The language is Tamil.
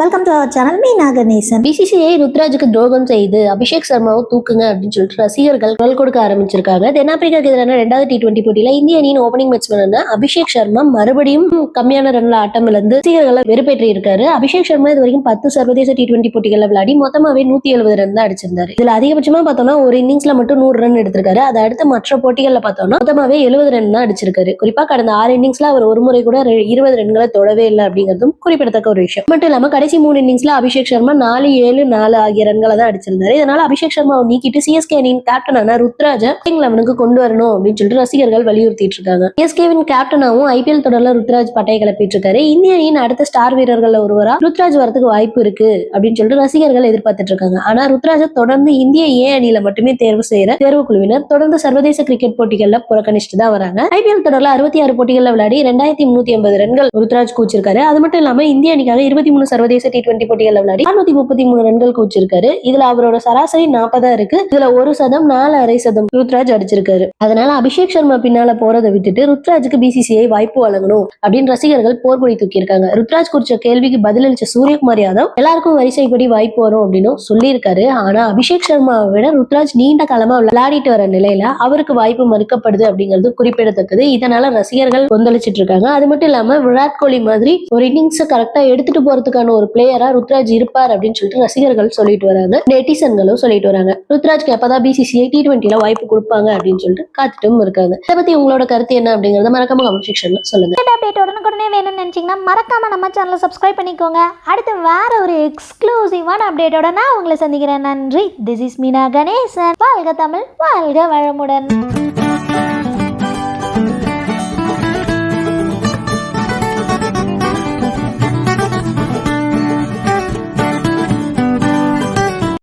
Welcome to our channel Meena Ganesan BCCI ருத்ராஜுக்கு துரோகம் செய்து அபிஷேக் சர்மாவை தூக்குங்க அப்படின்னு சொல்லிட்டு ரசிகர்கள் குரல் கொடுக்க ஆரம்பிச்சிருக்காங்க. தென்னாப்பிரிக்காக்கு எதிரான ரெண்டாவது டி டுவெண்டி போட்டியில இந்திய அணியின் ஓபனிங் பேட்ஸ்மேனான அபிஷேக் சர்மா மறுபடியும் கம்மியான ரன்ல ஆட்டம் இழந்து ரசிகர்களை வெறுப்பேற்றி இருக்காரு அபிஷேக் சர்மா இது வரைக்கும் பத்து சர்வதேச டி டுவெண்டி போட்டிகளில் விளையாடி மொத்தமாவே நூத்தி எழுபது ரன் தான் அடிச்சிருந்தாரு. இதுல அதிகபட்சமா பார்த்தோம்னா ஒரு இன்னிங்ஸ்ல மட்டும் நூறு ரன் எடுத்திருக்காரு. அதை அடுத்து மற்ற போட்டிகள்ல பார்த்தோம்னா மொத்தமாவே எழுபது ரன் தான் அடிச்சிருக்காரு. குறிப்பா கடந்த ஆறு இன்னிங்ஸ்ல அவர் ஒரு முறை கூட இருபது ரன்களை தொடவே இல்லை அப்படிங்கிறதும் குறிப்பிடத்தக்க ஒரு விஷயம். மட்டும் இல்லாம கடைசி மூணு இன்னிங்ஸ்ல அபிஷேக் சர்மா நாலு ஏழு நாலு ஆகிய ரன்களை தான் அடிச்சிருந்தாரு. இதனால அபிஷேக் சர்மாவை நீக்கிட்டு சிஎஸ்கே அணியின் கேப்டனான ருத்ராஜ லெவனுக்கு கொண்டு வரணும் அப்படின்னு சொல்லிட்டு ரசிகர்கள் வலியுறுத்திட்டு இருக்காங்க. சிஎஸ்கேவின் கேப்டனாவும் ஐபிஎல் தொடர்ல ருத்ராஜ் பட்டையை கிளப்பிட்டு இருக்காரு இந்திய அணியின் அடுத்த ஸ்டார் வீரர்கள் ஒருவரா ருத்ராஜ் வரதுக்கு வாய்ப்பு இருக்கு அப்படின்னு சொல்லிட்டு ரசிகர்கள் எதிர்பார்த்துட்டு இருக்காங்க. ஆனா ருத்ராஜ தொடர்ந்து இந்திய ஏ அணியில மட்டுமே தேர்வு செய்யற தேர்வு குழுவினர் தொடர்ந்து சர்வதேச கிரிக்கெட் போட்டிகள்ல புறக்கணிச்சுட்டு தான் வராங்க. ஐபிஎல் தொடர்ல அறுபத்தி ஆறு போட்டிகள்ல விளையாடி ரெண்டாயிரத்தி முன்னூத்தி ஐம்பது ரன்கள் ருத்ராஜ் கூச்சிருக்காரு அது மட்டும் இல்லாம இந்திய அணிக்காக இருபத்தி மூணு சர்வதேச டி டுவெண்டி போட்டிகள்ல விளையாடி அறுநூத்தி முப்பத்தி மூணு ரன்கள் குவிச்சிருக்காரு. இதுல அவரோட சராசரி நாற்பதா இருக்கு. இதுல ஒரு சதம் நாலு அரை சதம் ருத்ராஜ் அடிச்சிருக்காரு. அதனால அபிஷேக் சர்மா பின்னால போறதை விட்டுட்டு ருத்ராஜுக்கு பிசிசிஐ வாய்ப்பு வழங்கணும் அப்படின்னு ரசிகர்கள் போர்க்கொடி தூக்கியிருக்காங்க. ருத்ராஜ் குறிச்ச கேள்விக்கு பதிலளிச்ச சூரியகுமார் யாதவ் எல்லாருக்கும் வரிசைப்படி வாய்ப்பு வரும் அப்படின்னு சொல்லியிருக்காரு. ஆனா அபிஷேக் சர்மாவை விட ருத்ராஜ் நீண்ட காலமா விளையாடிட்டு வர நிலையில அவருக்கு வாய்ப்பு மறுக்கப்படுது அப்படிங்கிறது குறிப்பிடத்தக்கது. இதனால ரசிகர்கள் கொந்தளிச்சிட்டு இருக்காங்க. அது மட்டும் இல்லாம விராட் கோலி மாதிரி ஒரு இன்னிங்ஸ் கரெக்டா எடுத்துட்டு போறதுக்கான ஒரு பிளேயரா ருத்ராஜ் இருப்பார் அப்படின்னு சொல்லிட்டு ரசிகர்கள் சொல்லிட்டு வராங்க. நெட்டிசன்களும் சொல்லிட்டு வராங்க. ருத்ராஜ்க்கு எப்பதான் பிசிசிஐ டி டுவெண்ட்டில வாய்ப்பு கொடுப்பாங்க அப்படின்னு சொல்லிட்டு காத்துட்டும் இருக்காங்க. இதை பத்தி உங்களோட கருத்து என்ன அப்படிங்கறத மறக்காம கமெண்ட் செக்ஷன்ல சொல்லுங்க. அப்டேட் உடனுக்குடனே வேணும்னு நினைச்சீங்கன்னா மறக்காம நம்ம சேனலை சப்ஸ்கிரைப் பண்ணிக்கோங்க. அடுத்து வேற ஒரு எக்ஸ்க்ளூசிவான அப்டேட்டோட நான் உங்களை சந்திக்கிறேன். நன்றி. This is Meena Ganesan. வாழ்க தமிழ் வாழ்க வளமுடன்.